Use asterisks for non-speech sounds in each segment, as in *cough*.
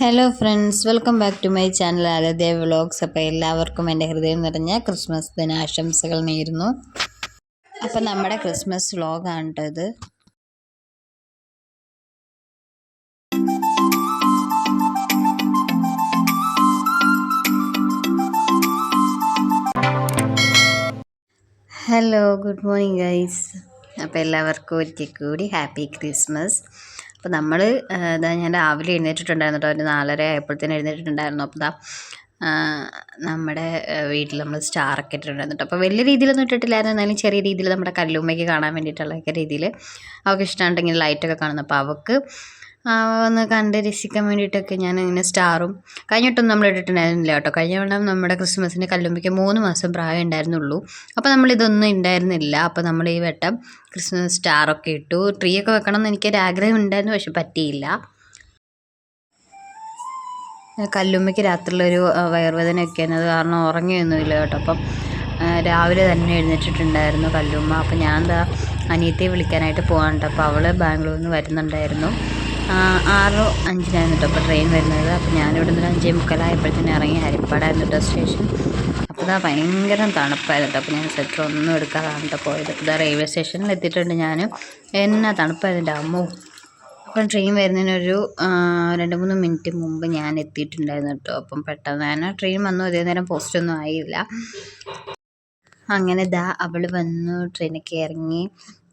Hello friends welcome back to my channel Aladev vlogs അപ്പോൾ എല്ലാവർക്കും എന്റെ ഹൃദയം നിറഞ്ഞ ക്രിസ്മസ് ദിനാശംസകൾ നേരുന്നു. അപ്പോൾ നമ്മുടെ ക്രിസ്മസ് വ്ളോഗാണ് ഇത്. ഹലോ ഗുഡ് മോർണിംഗ് ഗൈസ് അപ്പോൾ എല്ലാവർക്കും ഒരിക്കൽ കൂടി ഹാപ്പി ക്രിസ്മസ് അപ്പോൾ നമ്മൾ ഇതാ ഞാൻ രാവിലെ എഴുന്നേറ്റിട്ടുണ്ടായിരുന്നു കേട്ടോ. ഒരു നാലര ആയപ്പോഴത്തേന് എഴുന്നേറ്റിട്ടുണ്ടായിരുന്നു. അപ്പോൾ ഇതാ നമ്മുടെ വീട്ടിൽ നമ്മൾ സ്റ്റാറൊക്കെ ഇട്ടിട്ടുണ്ടായിരുന്നു അപ്പോൾ വലിയ രീതിയിലൊന്നും ഇട്ടിട്ടില്ലായിരുന്നു. എന്നാലും ചെറിയ രീതിയിൽ നമ്മുടെ കല്ലുമ്മയ്ക്ക് കാണാൻ വേണ്ടിയിട്ടുള്ളൊക്കെ രീതിയിൽ അവൾക്ക് ഇഷ്ടമുണ്ടെങ്കിൽ ലൈറ്റൊക്കെ കാണുന്നു. അപ്പോൾ അവൾക്ക് ഒന്ന് കണ്ട് രസിക്കാൻ വേണ്ടിയിട്ടൊക്കെ ഞാൻ ഇങ്ങനെ സ്റ്റാറും. കഴിഞ്ഞ വട്ടം നമ്മൾ ഇട്ടിട്ടുണ്ടായിരുന്നില്ല കേട്ടോ. കഴിഞ്ഞ വട്ടം നമ്മുടെ ക്രിസ്മസിന്റെ കല്ലുമ്പിക്ക് മൂന്ന് മാസം പ്രായം ഉണ്ടായിരുന്നുള്ളൂ. അപ്പോൾ നമ്മളിതൊന്നും ഉണ്ടായിരുന്നില്ല. അപ്പോൾ നമ്മൾ ഈ വട്ടം ക്രിസ്മസ് സ്റ്റാറൊക്കെ ഇട്ടു. ട്രീ ഒക്കെ വെക്കണം എന്ന് എനിക്കൊരു ആഗ്രഹം ഉണ്ടായിരുന്നു പക്ഷെ പറ്റിയില്ല. കല്ലുമ്മയ്ക്ക് രാത്രിയിലൊരു വയറുവേദനയൊക്കെ അത് കാരണം ഉറങ്ങിയൊന്നുമില്ല കേട്ടോ. അപ്പം രാവിലെ തന്നെ എഴുന്നേറ്റിട്ടുണ്ടായിരുന്നു കല്ലുമ്മ. അപ്പം ഞാൻ എന്താ അനിയത്തെ വിളിക്കാനായിട്ട് പോകാനുണ്ട് അപ്പോൾ അവൾ ബാംഗ്ലൂരിൽ നിന്ന് വരുന്നുണ്ടായിരുന്നു. ആറ് അഞ്ചിനായിരുന്നു കേട്ടോ അപ്പോൾ ട്രെയിൻ വരുന്നത്. അപ്പോൾ ഞാനിവിടെ നിന്ന് അഞ്ചേ മുക്കാലായപ്പോഴത്തേനും ഇറങ്ങി ഹരിപ്പാടായിരുന്നു കേട്ടോ സ്റ്റേഷൻ അപ്പോൾ ഇതാ ഭയങ്കര തണുപ്പായിരുന്നു കേട്ടോ അപ്പോൾ ഞാൻ സ്വെറ്റർ ഒന്നും എടുക്കാതാണ് കേട്ടോ പോയത്. ഇതാ റെയിൽവേ സ്റ്റേഷനിൽ എത്തിയിട്ടുണ്ട് ഞാൻ എന്നാ തണുപ്പായിരുന്നു അമ്മോ. അപ്പം ട്രെയിൻ വരുന്നതിനൊരു രണ്ട് മൂന്ന് മിനിറ്റ് മുമ്പ് ഞാൻ എത്തിയിട്ടുണ്ടായിരുന്നു കേട്ടോ അപ്പം പെട്ടെന്ന് തന്നെ ട്രെയിൻ വന്നു. അതേ നേരം പോസ്റ്റൊന്നും ആയില്ല. അങ്ങനെ ദാ അവൾ വന്നു. ട്രെയിനൊക്കെ ഇറങ്ങി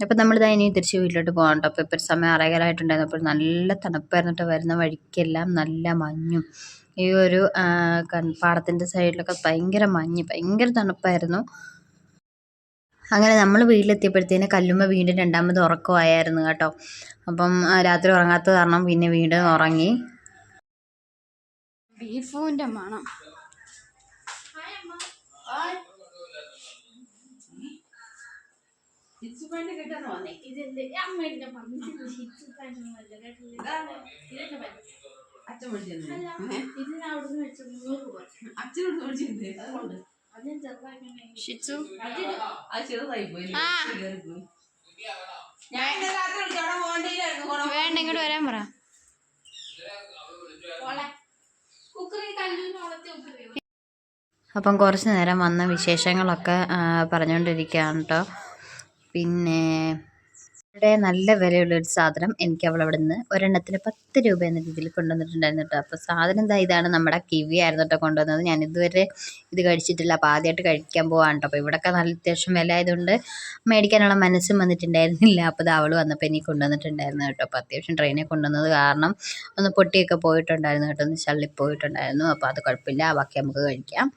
അപ്പോൾ നമ്മൾ ഇതാ ഇനി തിരിച്ച് വീട്ടിലോട്ട് പോകണം അപ്പോൾ ഇപ്പോൾ സമയം ആറേകാലായിട്ടുണ്ടായിരുന്നു. അപ്പോൾ നല്ല തണുപ്പായിരുന്നു കേട്ടോ വരുന്ന വഴിക്കെല്ലാം നല്ല മഞ്ഞും. ഈ ഒരു പാടത്തിന്റെ സൈഡിലൊക്കെ ഭയങ്കര മഞ്ഞ് ഭയങ്കര തണുപ്പായിരുന്നു. അങ്ങനെ നമ്മൾ വീട്ടിലെത്തിയപ്പോഴത്തേന് കല്ലുമ്മ വീണ്ടും രണ്ടാമത് ഉറക്കമായിരുന്നു കേട്ടോ. അപ്പം രാത്രി ഉറങ്ങാത്ത കാരണം പിന്നെ വീണ്ടും ഉറങ്ങി. ബീഫൂന്റെ മണം. പോകേണ്ടിയില്ലായിരുന്നു. വേണ്ട ഇങ്ങോട്ട് വരാൻ പറ. അപ്പം കുറച്ച് നേരം വന്ന വിശേഷങ്ങളൊക്കെ പറഞ്ഞുകൊണ്ടിരിക്കുകയാണ് കേട്ടോ പിന്നെ ഇവിടെ നല്ല വിലയുള്ളൊരു സാധനം എനിക്ക് അവൾ അവിടെ നിന്ന് ഒരെണ്ണത്തിന് പത്ത് രൂപ എന്ന രീതിയിൽ കൊണ്ടുവന്നിട്ടുണ്ടായിരുന്നു കേട്ടോ. അപ്പോൾ സാധനം എന്താ ഇതാണ് നമ്മുടെ കിവി ആയിരുന്നു കേട്ടോ കൊണ്ടുവന്നത്. ഞാൻ ഇതുവരെ ഇത് കഴിച്ചിട്ടില്ല. അപ്പോൾ ആദ്യമായിട്ട് കഴിക്കാൻ പോവാണ് കേട്ടോ. അപ്പോൾ ഇവിടെയൊക്കെ നല്ല അത്യാവശ്യം വില ആയതുകൊണ്ട് മേടിക്കാനുള്ള മനസ്സും വന്നിട്ടുണ്ടായിരുന്നില്ല. അപ്പോൾ ഇത് അവൾ വന്നപ്പോൾ എനിക്ക് കൊണ്ടുവന്നിട്ടുണ്ടായിരുന്നു കേട്ടോ. അപ്പോൾ അത്യാവശ്യം ട്രെയിനിൽ കൊണ്ടുവന്നത് കാരണം ഒന്ന് പൊട്ടിയൊക്കെ പോയിട്ടുണ്ടായിരുന്നു കേട്ടോ. ഒന്ന് ചള്ളിപ്പോയിട്ടുണ്ടായിരുന്നു. അപ്പോൾ അത് കുഴപ്പമില്ല. ബാക്കി നമുക്ക് കഴിക്കാം.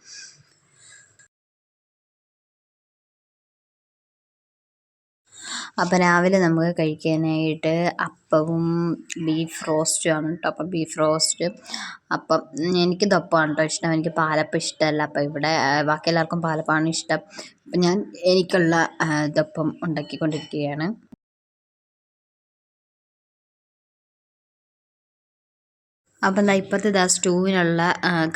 അപ്പോൾ രാവിലെ നമുക്ക് കഴിക്കാനായിട്ട് അപ്പവും ബീഫ് റോസ്റ്റും ആണ് കേട്ടോ അപ്പം ബീഫ് റോസ്റ്റ് അപ്പം എനിക്ക് ദപ്പമാണ് കേട്ടോ ഇഷ്ടം. എനിക്ക് പാലപ്പം ഇഷ്ടമല്ല. അപ്പം ഇവിടെ ബാക്കി എല്ലാവർക്കും പാലപ്പമാണ് ഇഷ്ടം. അപ്പം ഞാൻ എനിക്കുള്ള ദപ്പം ഉണ്ടാക്കിക്കൊണ്ടിരിക്കുകയാണ്. അപ്പം എന്താ ഇപ്പോഴത്തെ ഇതാ സ്റ്റൂവിനുള്ള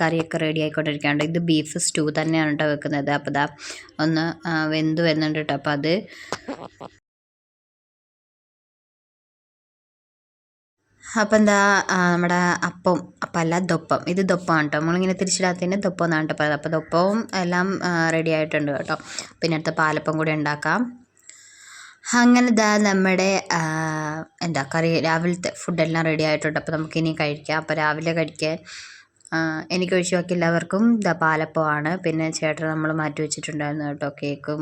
കറിയൊക്കെ റെഡി ആയിക്കൊണ്ടിരിക്കുകയാണ് ഇത് ബീഫ് സ്റ്റൂ തന്നെയാണ് കേട്ടോ വെക്കുന്നത്. അപ്പോൾ ഇതാ ഒന്ന് വെന്ത് വരുന്നുണ്ട് കേട്ടോ അപ്പോൾ അത് അപ്പം എന്താ നമ്മുടെ അപ്പം അപ്പം അല്ല ദൊപ്പം. ഇത് ദൊപ്പമാണ് കേട്ടോ നമ്മളിങ്ങനെ തിരിച്ചിടാത്തതിന് ദൊപ്പം എന്നാണ് കേട്ടോ പറയുന്നത്. അപ്പോൾ ദൊപ്പവും എല്ലാം റെഡി ആയിട്ടുണ്ട് കേട്ടോ. പിന്നെ അടുത്ത പാലപ്പം കൂടി ഉണ്ടാക്കാം. അങ്ങനെ ഇതാ നമ്മുടെ എന്താ കറി രാവിലത്തെ ഫുഡെല്ലാം റെഡി ആയിട്ടുണ്ട്. അപ്പോൾ നമുക്കിനി കഴിക്കാം. അപ്പോൾ രാവിലെ കഴിക്കാൻ എനിക്ക് ഒഴിച്ചുവാക്കി എല്ലാവർക്കും ഇതാ പാലപ്പമാണ്. പിന്നെ ചേട്ടൻ നമ്മൾ മാറ്റി വെച്ചിട്ടുണ്ടായിരുന്നു കേട്ടോ കേക്കും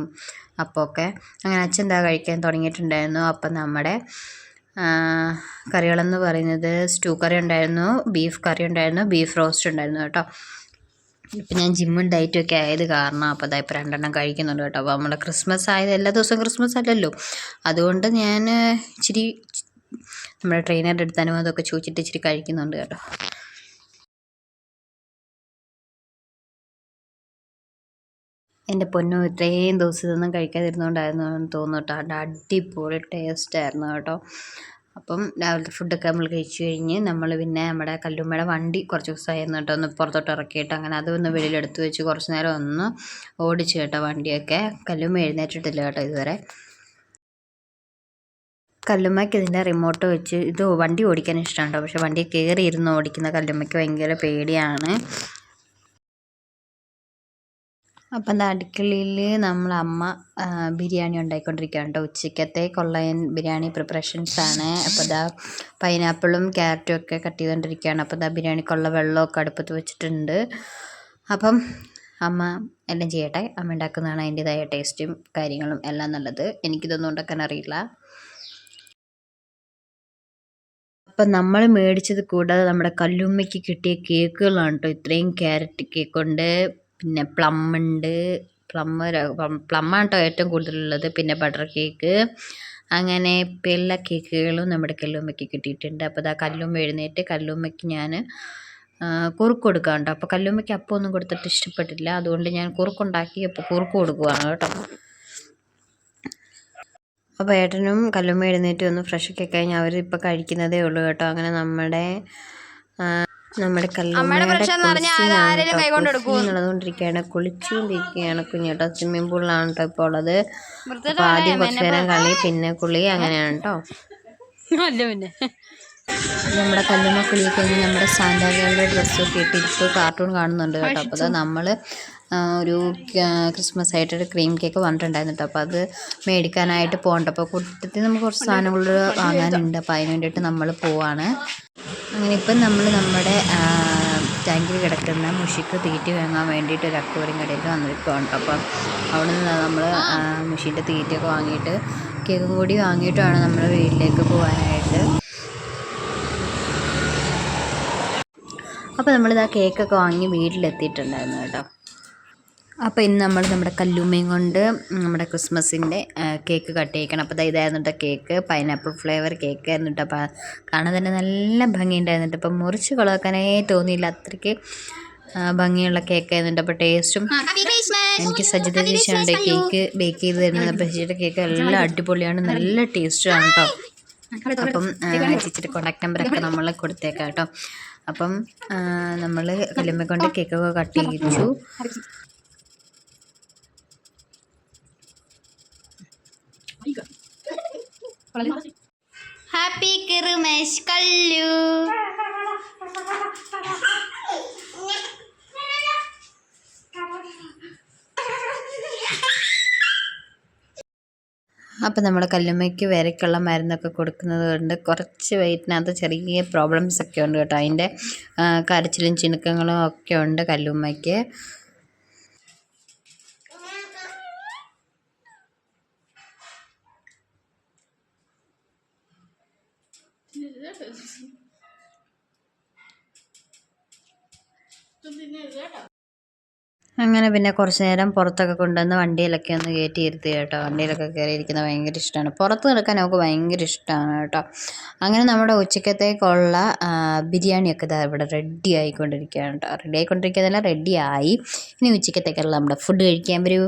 അപ്പമൊക്കെ അങ്ങനെ അച്ഛൻ എന്താ കഴിക്കാൻ തുടങ്ങിയിട്ടുണ്ടായിരുന്നു. അപ്പം നമ്മുടെ കറികളെന്ന് പറയുന്നത് സ്റ്റൂ കറി ഉണ്ടായിരുന്നു ബീഫ് കറി ഉണ്ടായിരുന്നു ബീഫ് റോസ്റ്റ് ഉണ്ടായിരുന്നു കേട്ടോ. ഇപ്പം ഞാൻ ജിമ്മും ഡയറ്റും ഒക്കെ ആയത് കാരണം അപ്പോൾ അതായത് ഇപ്പോൾ രണ്ടെണ്ണം കഴിക്കുന്നുണ്ട് കേട്ടോ. അപ്പോൾ നമ്മുടെ ക്രിസ്മസ് ആയത് എല്ലാ ദിവസവും ക്രിസ്മസ് അല്ലല്ലോ. അതുകൊണ്ട് ഞാൻ ഇച്ചിരി നമ്മുടെ ട്രെയിനറുടെ അടുത്ത് ചോദിച്ചിട്ട് ഇച്ചിരി കഴിക്കുന്നുണ്ട് കേട്ടോ. എന്റെ പൊന്നു ഇത്രയും ദിവസം ഇതൊന്നും കഴിക്കാതിരുന്നുകൊണ്ടായിരുന്നു എന്ന് തോന്നുന്നു കേട്ടോ. അടിപൊളി ടേസ്റ്റ് ആയിരുന്നു കേട്ടോ. അപ്പം രാവിലത്തെ ഫുഡൊക്കെ നമ്മൾ കഴിച്ചു കഴിഞ്ഞ് നമ്മൾ പിന്നെ നമ്മുടെ കല്ലുമ്മയുടെ വണ്ടി കുറച്ച് ദിവസമായിരുന്നു കേട്ടോ ഒന്ന് പുറത്തോട്ട് ഇറക്കിയിട്ട് അങ്ങനെ അതൊന്ന് വെളിയിലെടുത്ത് വെച്ച് കുറച്ച് നേരം ഒന്ന് ഓടിച്ചു കേട്ടോ വണ്ടിയൊക്കെ. കല്ലുമ്മ എഴുന്നേറ്റിട്ടില്ല കേട്ടോ ഇതുവരെ. കല്ലുമ്മയ്ക്ക് ഇതിന്റെ റിമോട്ട് വെച്ച് ഇത് വണ്ടി ഓടിക്കാൻ ഇഷ്ടമാണ് കേട്ടോ. പക്ഷേ വണ്ടി കയറി ഇരുന്ന് ഓടിക്കുന്ന കല്ലുമ്മയ്ക്ക് ഭയങ്കര പേടിയാണ്. അപ്പം എന്താ അടുക്കളയിൽ അമ്മ ബിരിയാണി ഉണ്ടാക്കിക്കൊണ്ടിരിക്കുകയാണ് കേട്ടോ. കൊള്ളയൻ ബിരിയാണി പ്രിപ്പറേഷൻസ് ആണ്. അപ്പോൾ ഇതാ പൈനാപ്പിളും ക്യാരറ്റും ഒക്കെ കട്ട് ചെയ്തുകൊണ്ടിരിക്കുകയാണ് അപ്പോൾ ഇതാ ബിരിയാണിക്കുള്ള വെള്ളമൊക്കെ അടുപ്പത്ത് വെച്ചിട്ടുണ്ട്. അപ്പം അമ്മ എല്ലാം ചെയ്യട്ടെ? അമ്മ ഉണ്ടാക്കുന്നതാണ് അതിന്റെതായ ടേസ്റ്റും കാര്യങ്ങളും എല്ലാം നല്ലത്. എനിക്കിതൊന്നും ഉണ്ടാക്കാൻ അറിയില്ല. അപ്പം നമ്മൾ മേടിച്ചത് കൂടാതെ നമ്മുടെ കല്ലുമ്മയ്ക്ക് കിട്ടിയ കേക്കുകളാണ് കേട്ടോ. ഇത്രയും ക്യാരറ്റ് കേക്കുണ്ട് പിന്നെ പ്ലം ഉണ്ട്. പ്ലം പ്ലമ്മാണ് കേട്ടോ ഏറ്റവും കൂടുതലുള്ളത്. പിന്നെ ബട്ടർ കേക്ക് അങ്ങനെ ഇപ്പം എല്ലാ കേക്കുകളും നമ്മുടെ കല്ലുമ്മയ്ക്ക് കിട്ടിയിട്ടുണ്ട്. അപ്പോൾ ഇതാ കല്ലുമ്മ എഴുന്നേറ്റ് കല്ലുമ്മയ്ക്ക് ഞാൻ കുറുക്ക് കൊടുക്കാം കേട്ടോ അപ്പോൾ കല്ലുമ്മയ്ക്ക് അപ്പം ഒന്നും കൊടുത്തിട്ട് ഇഷ്ടപ്പെട്ടില്ല. അതുകൊണ്ട് ഞാൻ കുറുക്കുണ്ടാക്കി അപ്പോൾ കുറുക്ക് കൊടുക്കുകയാണ് കേട്ടോ. അപ്പോൾ ഏട്ടനും കല്ലുമ്മ എഴുന്നേറ്റ് ഒന്ന് ഫ്രഷ് ഒക്കെ കഴിഞ്ഞ് അവരിപ്പോൾ കഴിക്കുന്നതേ ഉള്ളൂ കേട്ടോ. അങ്ങനെ നമ്മുടെ നമ്മുടെ കല്ലുകൊണ്ടിരിക്കുകയാണ് കുളിച്ചുകൊണ്ടിരിക്കുകയാണ് കുഞ്ഞേട്ടോ. സ്വിമ്മിംഗ് പൂളിലാണ് കേട്ടോ ഇപ്പോൾ ഉള്ളത്. ആദ്യം കുറച്ചു നേരം കളി പിന്നെ കുളി അങ്ങനെയാണ് കേട്ടോ അല്ല പിന്നെ. നമ്മുടെ കല്ലുമ്മ കുളി കഴിഞ്ഞ് നമ്മുടെ സാന്റാകളുടെ ഡ്രസ്സൊക്കെ ഇട്ടിട്ട് കാർട്ടൂൺ കാണുന്നുണ്ട് കേട്ടോ. അപ്പോൾ അത് നമ്മൾ ഒരു ക്രിസ്മസ് ആയിട്ട് ഒരു ക്രീം കേക്ക് വന്നിട്ടുണ്ടായിരുന്നു കേട്ടോ. അപ്പോൾ അത് മേടിക്കാനായിട്ട് പോകണ്ട. അപ്പോൾ കൂട്ടത്തിൽ നമുക്ക് കുറച്ച് സാധനങ്ങൾ വാങ്ങാനുണ്ട്. അപ്പോൾ അതിന് വേണ്ടിയിട്ട് നമ്മൾ പോവാണ്. അങ്ങനെ ഇപ്പം നമ്മൾ നമ്മുടെ ടാങ്കിൽ കിടക്കുന്ന മുഷിക്ക് തീറ്റ വാങ്ങാൻ വേണ്ടിയിട്ട് ഒരു അക്വേറിയം കടയിൽ വന്നിരിക്കുകയാണ് അപ്പം അവിടെ നിന്ന് നമ്മൾ മുഷീന്റെ തീറ്റയൊക്കെ വാങ്ങിയിട്ട് കേക്കും കൂടി വാങ്ങിയിട്ടാണ് നമ്മൾ വീട്ടിലേക്ക് പോകാനായിട്ട് അപ്പോൾ നമ്മളിതാ കേക്കൊക്കെ വാങ്ങി വീട്ടിലെത്തിയിട്ടുണ്ടായിരുന്നു കേട്ടോ. അപ്പോൾ ഇന്ന് നമ്മൾ നമ്മുടെ കല്ലുമ്മയും കൊണ്ട് നമ്മുടെ ക്രിസ്മസിന്റെ കേക്ക് കട്ട് ചെയ്യിക്കണം. അപ്പോൾ ഇതായിരുന്നു കേട്ടോ കേക്ക്. പൈനാപ്പിൾ ഫ്ലേവർ കേക്ക് ആയിരുന്നു കേട്ടോ. അപ്പോൾ കാണാൻ തന്നെ നല്ല ഭംഗിയുണ്ടായിരുന്നു കേട്ടോ. അപ്പോൾ മുറിച്ച് കളക്കാനേ തോന്നിയില്ല. അത്രയ്ക്ക് ഭംഗിയുള്ള കേക്ക് ആയിരുന്നു അപ്പോൾ ടേസ്റ്റും എനിക്ക് സജിത ചേച്ചിയാണ് കേക്ക് ബേക്ക് ചെയ്ത് തരുന്നത്. അപ്പോൾ ചേച്ചിയുടെ കേക്ക് നല്ല അടിപൊളിയാണ്. നല്ല ടേസ്റ്റാണ് കേട്ടോ. അപ്പം ആ, ചേച്ചിയുടെ കോൺടാക്ട് നമ്പറൊക്കെ നമ്മൾ കൊടുത്തേക്കാം കേട്ടോ. അപ്പം നമ്മൾ കല്ലുമ്മ കൊണ്ട് കേക്കൊക്കെ കട്ട് ചെയ്യിച്ചു. ഹാപ്പി കിറുമേഷ് കല്ലു. *laughs* അപ്പം നമ്മൾ കല്ലുമ്മയ്ക്ക് വിരയ്ക്കുള്ള മരുന്നൊക്കെ കൊടുക്കുന്നത് കൊണ്ട് കുറച്ച് വെയിറ്റിനകത്ത് ചെറിയ പ്രോബ്ലംസ് ഒക്കെ ഉണ്ട് കേട്ടോ. അതിന്റെ കരച്ചിലും ചിണുക്കങ്ങളും ഒക്കെ ഉണ്ട് കല്ലുമ്മയ്ക്ക്. അങ്ങനെ പിന്നെ കുറച്ച് നേരം പുറത്തൊക്കെ കൊണ്ടുവന്ന് വണ്ടിയിലൊക്കെ ഒന്ന് കയറ്റി ഇരുത്തി കേട്ടോ. വണ്ടിയിലൊക്കെ കയറി ഇരിക്കുന്നത് ഭയങ്കര ഇഷ്ടമാണ്. പുറത്ത് കിടക്കാൻ നമുക്ക് ഭയങ്കര ഇഷ്ടമാണ് കേട്ടോ. അങ്ങനെ നമ്മുടെ ഉച്ചക്കത്തേക്കുള്ള ബിരിയാണിയൊക്കെ ഇതാ ഇവിടെ റെഡി ആയിക്കൊണ്ടിരിക്കുകയാണ് കേട്ടോ. റെഡി ആയിക്കൊണ്ടിരിക്കുന്നതല്ല റെഡി ആയി. ഇനി ഉച്ചക്കത്തേക്കുള്ള നമ്മുടെ ഫുഡ് കഴിക്കാൻ വരൂ.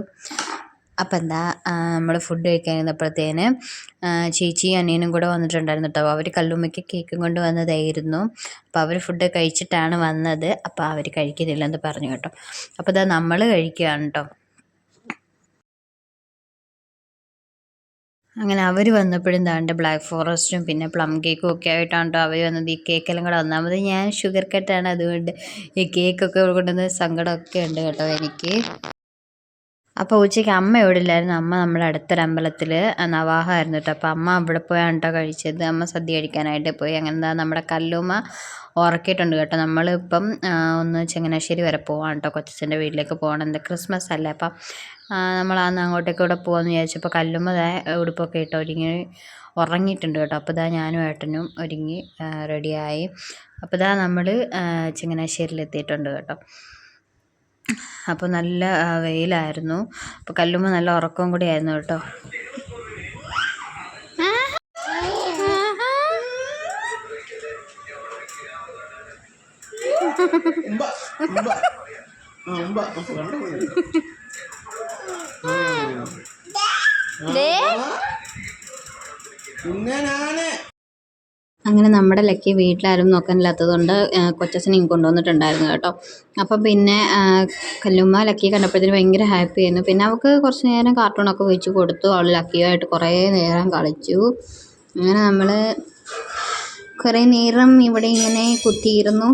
അപ്പം എന്താ നമ്മൾ ഫുഡ് കഴിക്കാൻ ഇരുന്നപ്പോഴത്തേന് ചേച്ചിയും അനിയനും കൂടെ വന്നിട്ടുണ്ടായിരുന്നു കേട്ടോ അവർ കല്ലുമ്മയ്ക്ക് കേക്കും കൊണ്ട് വന്നതായിരുന്നു. അപ്പോൾ അവർ ഫുഡ് കഴിച്ചിട്ടാണ് വന്നത്. അപ്പോൾ അവർ കഴിക്കുന്നില്ലെന്ന് പറഞ്ഞു കേട്ടോ. അപ്പോൾ ഇതാ നമ്മൾ കഴിക്കുകയാണ് കേട്ടോ അങ്ങനെ അവർ വന്നപ്പോഴും താണ്ട് ബ്ലാക്ക് ഫോറസ്റ്റും പിന്നെ പ്ലം കേക്കും ഒക്കെ ആയിട്ടാണ് കേട്ടോ അവർ വന്നത്. ഈ കേക്കെല്ലാം കൂടെ ഒന്നാമത് ഞാൻ ഷുഗർ കട്ടാണ് അതുകൊണ്ട് ഈ കേക്കൊക്കെ കൊണ്ടുവന്ന് സങ്കടമൊക്കെ ഉണ്ട് കേട്ടോ എനിക്ക്. അപ്പോൾ ഉച്ചയ്ക്ക് അമ്മ ഇവിടെ ഇല്ലായിരുന്നു? അമ്മ നമ്മുടെ അടുത്തൊരു അമ്പലത്തിൽ നവാഹമായിരുന്നു കേട്ടോ അപ്പോൾ അമ്മ അവിടെ പോയാണ് കേട്ടോ കഴിച്ചത്. അമ്മ സദ്യ കഴിക്കാനായിട്ട് പോയി. അങ്ങനെ എന്താ നമ്മുടെ കല്ലുമ്മ ഉറക്കിയിട്ടുണ്ട് കേട്ടോ നമ്മളിപ്പം ഒന്ന് ചങ്ങനാശ്ശേരി വരെ പോവാണ് കേട്ടോ കൊച്ചച്ഛന്റെ വീട്ടിലേക്ക് പോകണം എന്താ ക്രിസ്മസ് അല്ലേ? അപ്പം നമ്മൾ അന്ന് അങ്ങോട്ടേക്ക് ഇവിടെ പോകാമെന്ന് വിചാരിച്ചപ്പോൾ കല്ലുമ്മ ദേ ഉടുപ്പൊക്കെ ഇട്ട് ഒരുങ്ങി ഉറങ്ങിയിട്ടുണ്ട് കേട്ടോ അപ്പോൾ ഇതാ ഞാനും ഏട്ടനും ഒരുങ്ങി റെഡിയായി അപ്പോൾ ഇതാ നമ്മൾ ചങ്ങനാശ്ശേരിയിൽ എത്തിയിട്ടുണ്ട് കേട്ടോ അപ്പോൾ നല്ല വെയിലായിരുന്നു അപ്പോൾ കല്ലുമ്മ നല്ല ഉറക്കവും കൂടി ആയിരുന്നു കേട്ടോ ഞാൻ അങ്ങനെ നമ്മുടെ ലക്കി വീട്ടിലാരും നോക്കാനില്ലാത്തതുകൊണ്ട് കൊച്ചച്ഛനെയും കൊണ്ടുവന്നിട്ടുണ്ടായിരുന്നു കേട്ടോ. അപ്പം പിന്നെ കല്ലുമ്മ ലക്കി കണ്ടപ്പോഴത്തേന് ഭയങ്കര ഹാപ്പി ആയിരുന്നു. പിന്നെ അവൾക്ക് കുറച്ച് നേരം കാർട്ടൂണൊക്കെ വെച്ച് കൊടുത്തു. അവൾ ലക്കിയുമായിട്ട് കുറേ നേരം കളിച്ചു. അങ്ങനെ നമ്മൾ കുറേ നേരം ഇവിടെ ഇങ്ങനെ കുത്തിയിരുന്നു.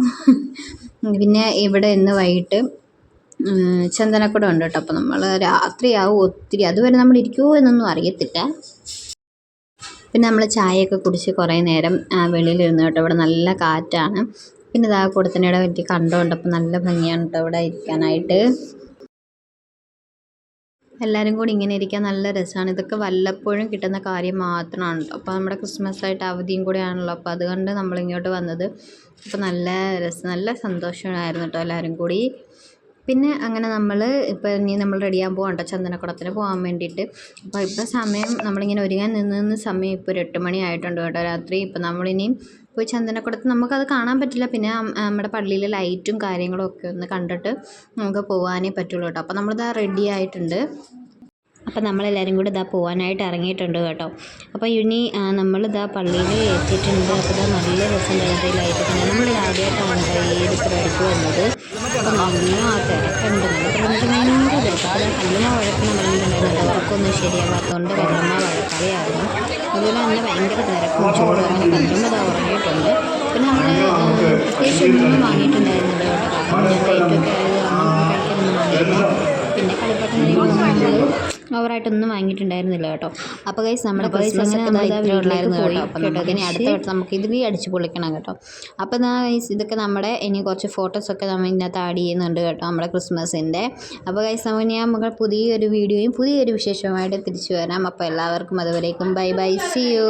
പിന്നെ ഇവിടെ ഇന്ന് വൈകിട്ട് ചന്ദനക്കുടം ഉണ്ട് കേട്ടോ. അപ്പോൾ നമ്മൾ രാത്രിയാവും ഒത്തിരി. അതുവരെ നമ്മൾ ഇരിക്കുമോ എന്നൊന്നും അറിയത്തില്ല. പിന്നെ നമ്മൾ ചായയൊക്കെ കുടിച്ച് കുറേ നേരം വെളിയിലിരുന്ന് കേട്ടോ. ഇവിടെ നല്ല കാറ്റാണ്. പിന്നെ ഇതാ കൂടത്തിനിടെ വലിയ കണ്ടോണ്ട് അപ്പം നല്ല ഭംഗിയാണ് കേട്ടോ ഇവിടെ ഇരിക്കാനായിട്ട്. എല്ലാവരും കൂടി ഇങ്ങനെ ഇരിക്കാൻ നല്ല രസമാണ് ഇതൊക്കെ വല്ലപ്പോഴും കിട്ടുന്ന കാര്യം മാത്രമാണ് അപ്പോൾ നമ്മുടെ ക്രിസ്മസ് ആയിട്ട് അവധിയും കൂടെ ആണല്ലോ. അപ്പോൾ അതുകൊണ്ട് നമ്മളിങ്ങോട്ട് വന്നത്. അപ്പോൾ നല്ല രസം നല്ല സന്തോഷമായിരുന്നു കേട്ടോ എല്ലാവരും കൂടി. പിന്നെ അങ്ങനെ നമ്മൾ ഇപ്പോൾ ഇനി നമ്മൾ റെഡിയാകാൻ പോകണ്ട ചന്ദനക്കുടത്തിന് പോകാൻ വേണ്ടിയിട്ട്. അപ്പോൾ ഇപ്പോൾ സമയം നമ്മളിങ്ങനെ ഒരുങ്ങാൻ നിന്ന് നിന്ന് സമയം ഇപ്പോൾ ഒരു എട്ട് മണി ആയിട്ടുണ്ട് കേട്ടോ രാത്രി. ഇപ്പോൾ നമ്മളിനിയും പോയി ചന്ദനക്കുടത്ത് നമുക്കത് കാണാൻ പറ്റില്ല. പിന്നെ നമ്മുടെ പള്ളിയിലെ ലൈറ്റും കാര്യങ്ങളും ഒക്കെ ഒന്ന് കണ്ടിട്ട് നമുക്ക് പോകാനേ പറ്റുള്ളൂ കേട്ടോ. അപ്പോൾ നമ്മളിതാ റെഡി ആയിട്ടുണ്ട്. അപ്പോൾ നമ്മളെല്ലാവരും കൂടി ഇതാ പോകാനായിട്ട് ഇറങ്ങിയിട്ടുണ്ട് കേട്ടോ. അപ്പോൾ ഇനി നമ്മളിതാ പള്ളിയിൽ എത്തിയിട്ടുണ്ട്. അപ്പോൾ ഇതാ നല്ല രസം. ലൈറ്റ് പിന്നെ നമ്മൾ ആദ്യമായിട്ടാണ് ഏത് പരിപാടിക്ക് വന്നത്. നല്ല ആ തിരക്കുണ്ട്. തിരക്ക് ഭയങ്കര തിരക്ക് അപ്പോൾ കല്ലുമ്മ വഴക്കണം പറഞ്ഞിട്ടുണ്ടായിരുന്നു അവർക്കൊന്നും ശരിയാവാത്തതുകൊണ്ട് കല്ലുമ്മ വഴക്കളിയായിരുന്നു. അതുപോലെ തന്നെ ഭയങ്കര തിരക്കും ചൂടും അങ്ങനെ കല്ലുമ്മ ഉറങ്ങിയിട്ടുണ്ട്. പിന്നെ നമ്മൾ പ്രത്യേകിച്ച് ഒന്നും വാങ്ങിയിട്ടുണ്ടായിരുന്നില്ല കേട്ടോ. കാരണം ഞാൻ ലൈറ്റൊക്കെ ആയത് കഴിക്കാനൊന്നും വാങ്ങിയിരുന്നു പിന്നെ കളിപ്പാട്ടം കാര്യങ്ങളൊന്നും ഓവറായിട്ടൊന്നും വാങ്ങിയിട്ടുണ്ടായിരുന്നില്ല കേട്ടോ. അപ്പോൾ കൈസ് നമ്മുടെ ക്രിസ്മസ് വീട്ടിലേക്ക് പോയി അപ്പോൾ അടുത്ത വട്ടം നമുക്ക് ഇതിൽ അടിച്ച് പൊളിക്കണം കേട്ടോ. അപ്പോൾ ഇതാ കൈസ് ഇതൊക്കെ നമ്മുടെ ഇനി കുറച്ച് ഫോട്ടോസൊക്കെ നമ്മൾ ഇതിനകത്ത് ആഡ് ചെയ്യുന്നുണ്ട് കേട്ടോ നമ്മുടെ ക്രിസ്മസിന്റെ അപ്പോൾ കൈസ് നമുക്ക് ഞാൻ നമുക്ക് പുതിയൊരു വീഡിയോയും പുതിയൊരു വിശേഷവുമായിട്ട് തിരിച്ചു വരാം. അപ്പോൾ എല്ലാവർക്കും അതുവരേക്കും. Bye bye C U